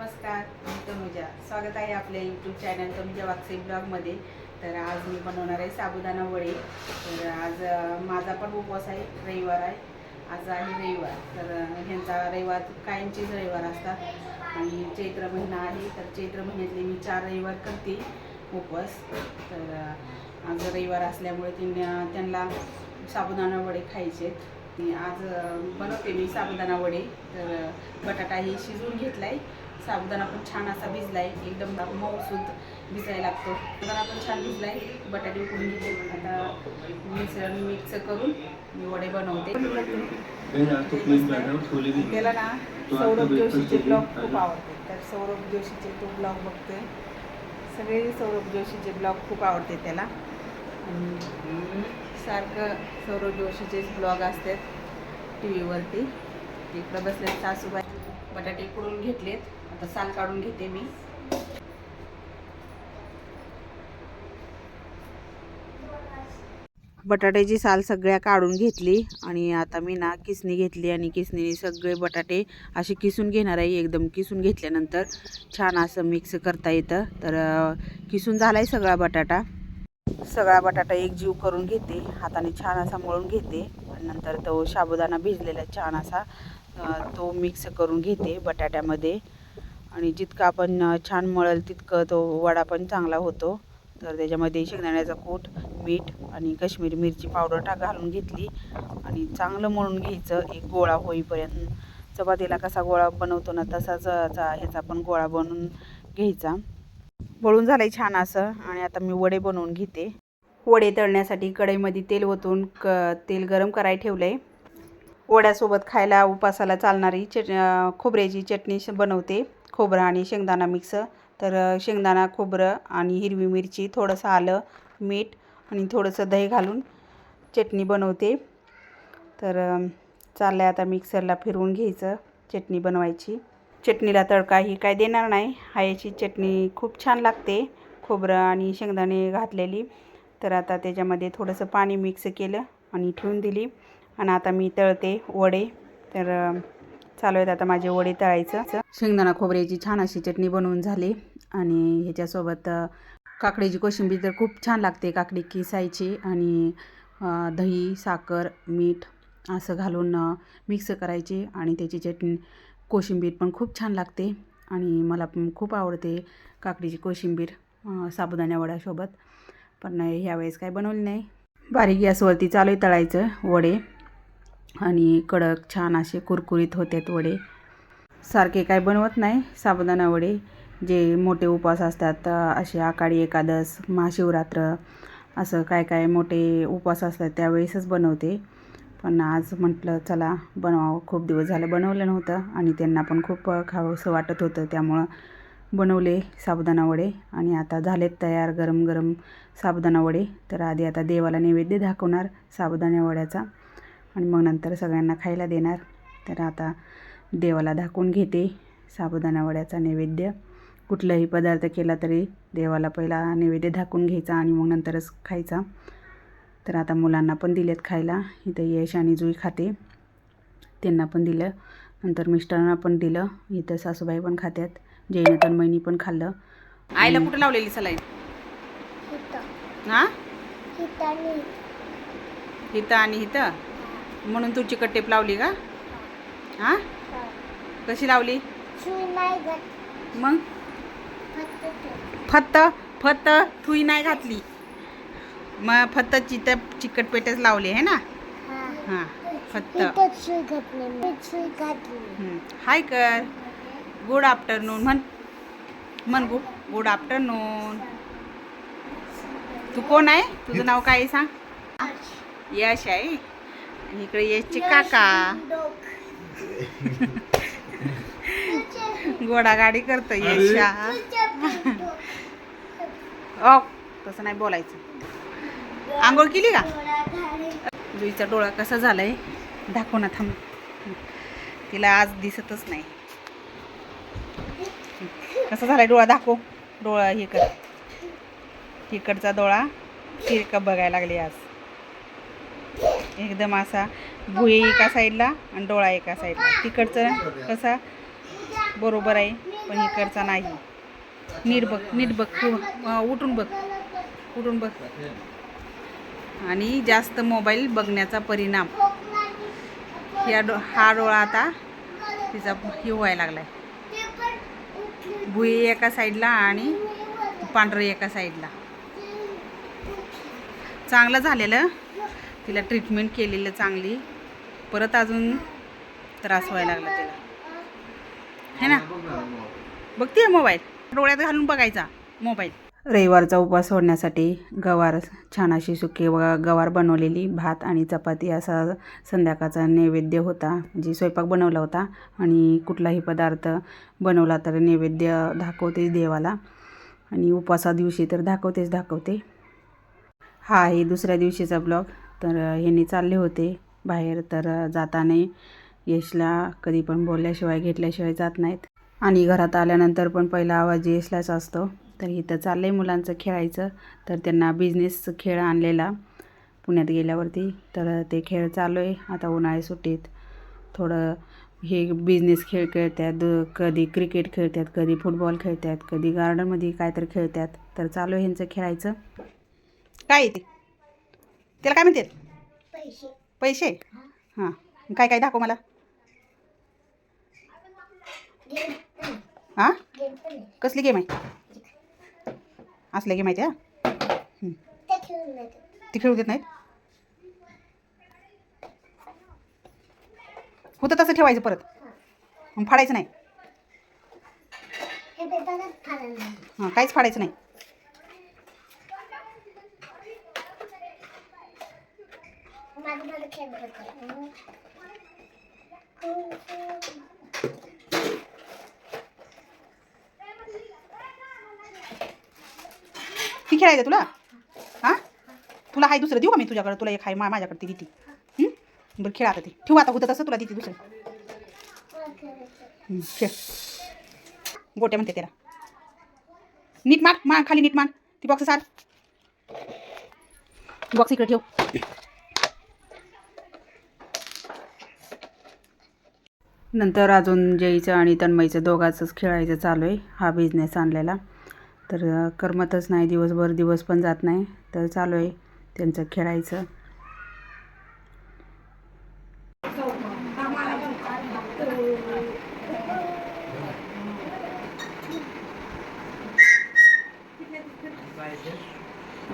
नमस्कार मी तनुजा. स्वागत आहे आपल्या यूट्यूब चॅनल तनुजा वागसे ब्लॉगमध्ये तर आज मी बनवणार आहे साबुदाणा वडे. तर आज माझा पण उपवास आहे रविवार आहे. आज आहे रविवार. तर ह्यांचा रविवार कायमचेच रविवार असतात. आणि चैत्र महिना आहे तर चैत्र महिन्यातले मी चार रविवार करते उपवास. तर आज रविवार असल्यामुळे त्यांना त्यांना साबुदाणा वडे खायचे आहेत. आज बनवते मी साबुदाणा वडे. तर बटाटाही बटाटा ही आहे साबुदाणा पण छान असा भिजलाय एकदम मऊसूद भिजायला लागतो. साबुदाणा पण छान भिजलाय. बटाटे उकडून घेते. आता मिसळ मिक्स करून मी वडे बनवते. त्याला ना सौरभ जोशीचे ब्लॉग खूप आवडते. तर सौरभ जोशीचे तो ब्लॉग बघतोय सगळे सौरभ जोशीचे ब्लॉग खूप आवडते त्याला. सारखं सौरभ जोशीचेच ब्लॉग असतात टी व्हीवरती इकडं बसले सासूबाई. बटाटे कुडून घेतलेत. आता साल काढून घेते मी. बटाट्याची साल सगळ्या काढून घेतली आणि आता मी ना किसणी घेतली आणि किसणीने सगळे बटाटे असे किसून घेणार आहे एकदम किसून घेतल्यानंतर छान असं मिक्स करता येतं. तर किसून झाला आहे सगळा बटाटा. सगळा बटाटा एक जीव करून घेते हाताने छान असा मळून घेते आणि नंतर तो साबुदाणा भिजलेला छान असा तो मिक्स करून घेते बटाट्यामध्ये. आणि जितकं आपण छान मळल तितकं तो वडा पण चांगला होतो. तर त्याच्यामध्ये शेंगदाण्याचा कूट मीठ आणि काश्मीरी मिरची पावडर टाक घालून घेतली. आणि चांगलं मळून घ्यायचं. एक गोळा होईपर्यंत. चपातीला कसा गोळा बनवतो ना तसाच चा- ह्याचा पण गोळा बनवून घ्यायचा. मळून झालं आहे छान असं. आणि आता मी वडे बनवून घेते. वडे तळण्यासाठी कढईमध्ये तेल ओतून क तेल गरम करायला ठेवलं आहे वड्यासोबत खायला उपासाला चालणारी चट खोबऱ्याची चटणी बनवते. खोबरं आणि शेंगदाणा मिक्स. तर शेंगदाणा खोबरं आणि हिरवी मिरची थोडंसं आलं मीठ आणि थोडंसं दही घालून चटणी बनवते. तर चाललं आहे आता मिक्सरला फिरवून घ्यायचं चटणी बनवायची. चटणीला तडका ही काय देणार नाही. हायची चटणी खूप छान लागते खोबरं आणि शेंगदाणे घातलेली. तर आता त्याच्यामध्ये थोडंसं पाणी मिक्स केलं आणि ठेवून दिली. आणि आता मी तळते वडे. तर चालू आहेत आता माझे वडे तळायचं. शेंगदाणा खोबऱ्याची छान अशी चटणी बनवून झाली. आणि ह्याच्यासोबत काकडीची कोशिंबीर तर खूप छान लागते काकडी किसायची. आणि दही साखर मीठ असं घालून मिक्स करायची. आणि त्याची चटणी कोशिंबीर पण खूप छान लागते. आणि मला पण खूप आवडते काकडीची कोशिंबीर साबुदाण्या वड्यासोबत. पण ह्यावेळेस काय बनवली नाही. बारीक गॅसवरती चालू आहे तळायचं वडे. आणि कडक छान असे कुरकुरीत होतात वडे. सारखे काय बनवत नाही साबुदाणा वडे जे मोठे उपवास असतात असे आकाडी एकादस महाशिवरात्र असं काय काय मोठे उपवास असतात त्यावेळेसच बनवते. पण आज म्हटलं चला बनवावं. खूप दिवस झालं बनवलं नव्हतं आणि त्यांना पण खूप खावंसं वाटत होतं. त्यामुळं बनवले साबुदाणा वडे आणि आता झालेत तयार गरम गरम साबुदाणा वडे. तर आधी आता देवाला नैवेद्य दाखवणार साबुदाणा वड्याचा. आणि मग नंतर सगळ्यांना खायला देणार. तर आता देवाला दाखवून घेते साबुदाणा वड्याचा नैवेद्य. कुठलाही पदार्थ केला तरी देवाला पहिला नैवेद्य दाखवून घ्यायचा आणि मग नंतरच खायचा. तर आता मुलांना पण दिलेत खायला. इथं यश आणि जुई खाते. त्यांना पण दिलं. नंतर मिस्टरांना पण दिलं. इथं सासूबाई पण खात्यात. जैन तन्मयनी पण खाल्लं. आईला कुठं लावलेली सलाईन? हां? इथं आणि इथं? म्हणून तू चिकट टेप लावली का? हां? कशी लावली? मग? फत्त? फत्त थुई नाही घातली. मग फक्त चित चिकट पेटच लावली आहे ना? हां. फत्त. हं. हाय कर. गुड आफ्टरनून म्हण. म्हण गु. Good afternoon. तू कोण आहे? तुझं नाव काय आहे सांग? यश आहे? इकडे यशचे काका. घोडा गाडी करतो यश ओ तसं नाही बोलायचं. आंघोळ केली का? जुईचा डोळा कसा झालाय? दाखव ना थांब. तिला आज दिसतच नाही. कसा झालाय डोळा दाखव. डोळा हे कर. तिकडचा डोळा तिरका बघायला लागली आज. एकदम असा भुई एका साईडला आणि डोळा एका साईडला. तिकडचं कसा बरोबर आहे पण इकडचा नाही. नीट बघ नीट बघ उठून बघ उठून बघ. आणि जास्त मोबाईल बघण्याचा परिणाम. या डो हा डोळा आता तिचा हे व्हायला लागलाय. भुई एका साईडला आणि पांढरं एका साईडला. चांगलं झालेलं. तिला ट्रीटमेंट केलेलं चांगली. परत अजून त्रास व्हायला लागला तिला. है ना? बघते मोबाईल डोळ्यात घालून बघायचा मोबाईल रविवारचा उपवास सोडण्यासाठी गवार छान अशी सुकी व गवार बनवलेली भात आणि चपाती असा संध्याकाळचा नैवेद्य होता. म्हणजे स्वयंपाक बनवला होता आणि कुठलाही पदार्थ बनवला तर नैवेद्य दाखवते देवाला. आणि उपवासा दिवशी तर दाखवतेच दाखवते. हा आहे दुसऱ्या दिवशीचा ब्लॉग तर ह्यांनी चालले होते बाहेर. तर जाताने यशला कधी पण बोलल्याशिवाय घेतल्याशिवाय जात नाहीत. आणि घरात आल्यानंतर पण पहिला आवाज यशलाच असतो. तर इथं चाललं आहे मुलांचं खेळायचं. तर त्यांना बिझनेस खेळ आणलेला पुण्यात गेल्यावरती. तर ते खेळ चालू आहे आता उन्हाळी सुट्टीत थोडं हे बिझनेस खेळ खेळतात. कधी क्रिकेट खेळतात कधी फुटबॉल खेळतात कधी गार्डनमध्ये काय तर खेळतात. तर चालू आहे ह्यांचं खेळायचं. काय ते? त्याला काय म्हणतात पैसे. हां. काय काय दाखव मला. हां? कसली गेम आहे? असल्या गेम आहे त्या? ती खेळू देत नाहीत? होतं तसं ठेवायचं परत. मग फाडायचं नाही. हां काहीच फाडायचं नाही. ती खेळायचं तुला? हां? तुला हाय दुसरं देऊ का मी तुझ्याकडे? तुला एक हाय मा माझ्याकडे ती किती बरं खेळ आता ती. ठेवू आता होतं तसं तुला तिथे दुसरं. खेळ. गोट्या म्हणते त्याला. नीट मार मा खाली नीट मार. ती बॉक्स साठ बॉक्स इकडे ठेव. नंतर अजून जयचं आणि तन्मयचं दोघांचंच खेळायचं चालू आहे हा बिझनेस आणलेला. तर करमतच नाही दिवसभर दिवस पण जात नाही तर चालू आहे त्यांचं खेळायचं.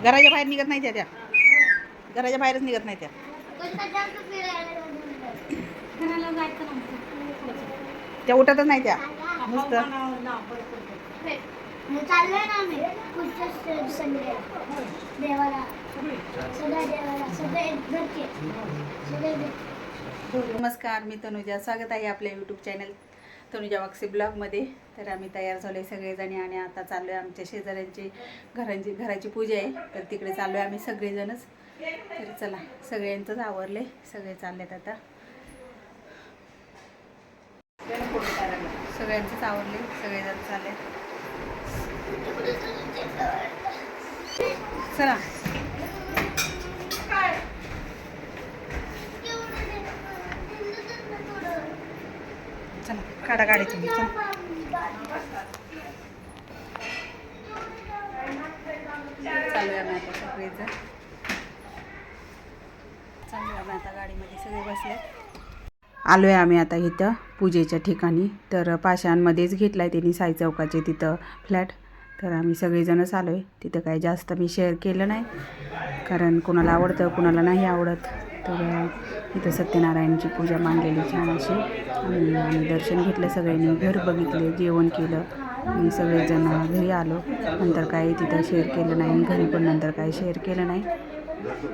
घराच्या बाहेर निघत नाही त्या त्या. घराच्या बाहेरच निघत नाही त्या. त्या उठतच नाही त्या? नुसतं चाललोय ना आम्ही? पुढच्या संडे देवाला. सगळ्या देवाला. सगळे घरचे सगळे घरचे नमस्कार मी तनुजा. स्वागत आहे आपल्या यूट्यूब चॅनल तनुजा वाक्से ब्लॉगमध्ये तर आम्ही तयार झालो आहे सगळेजणी आणि आता चाललो आहे आमच्या शेजाऱ्यांची घरांची घराची पूजा आहे. तर तिकडे चाललो आहे आम्ही सगळेजणच. तर चला सगळ्यांचंच आवरले सगळे चाललेत आता. सगळ्यांचीच आवडली सगळेजण चालले चला. चला काढा काढे तुम्ही चला. चालू आहे आम्ही आता सगळेजण. चालू आहे आता गाडीमध्ये सगळे बसले आलो आहे आम्ही आता इथं पूजेच्या ठिकाणी. तर पाषाणमध्येच घेतला आहे त्यांनी साई चौकाचे तिथं फ्लॅट. तर आम्ही सगळेजणच आलो आहे तिथं काही जास्त मी शेअर केलं नाही. कारण कोणाला आवडतं कोणाला नाही आवडत. तर इथं सत्यनारायणची पूजा मांडलेली छान अशी. आणि आम्ही दर्शन घेतलं सगळ्यांनी. घर बघितले जेवण केलं. मी सगळेजण घरी आलो. नंतर काही तिथं शेअर केलं नाही. घरी पण नंतर काही शेअर केलं नाही.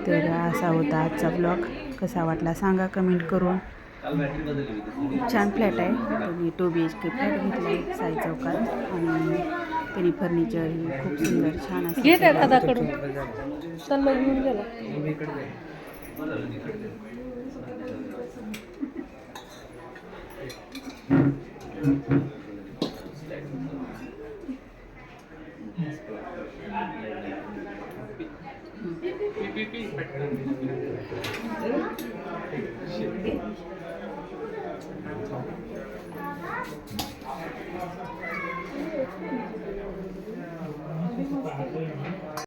तर असा होता आजचा ब्लॉग कसा वाटला सांगा कमेंट करून. खूप छान फ्लॅट आहे. त्यांनी two B H K flat घेतला एक साई चौकात. आणि त्यांनी फर्निचर हे खूप सुंदर छान असं घेत आहे दादाकडून. घेऊन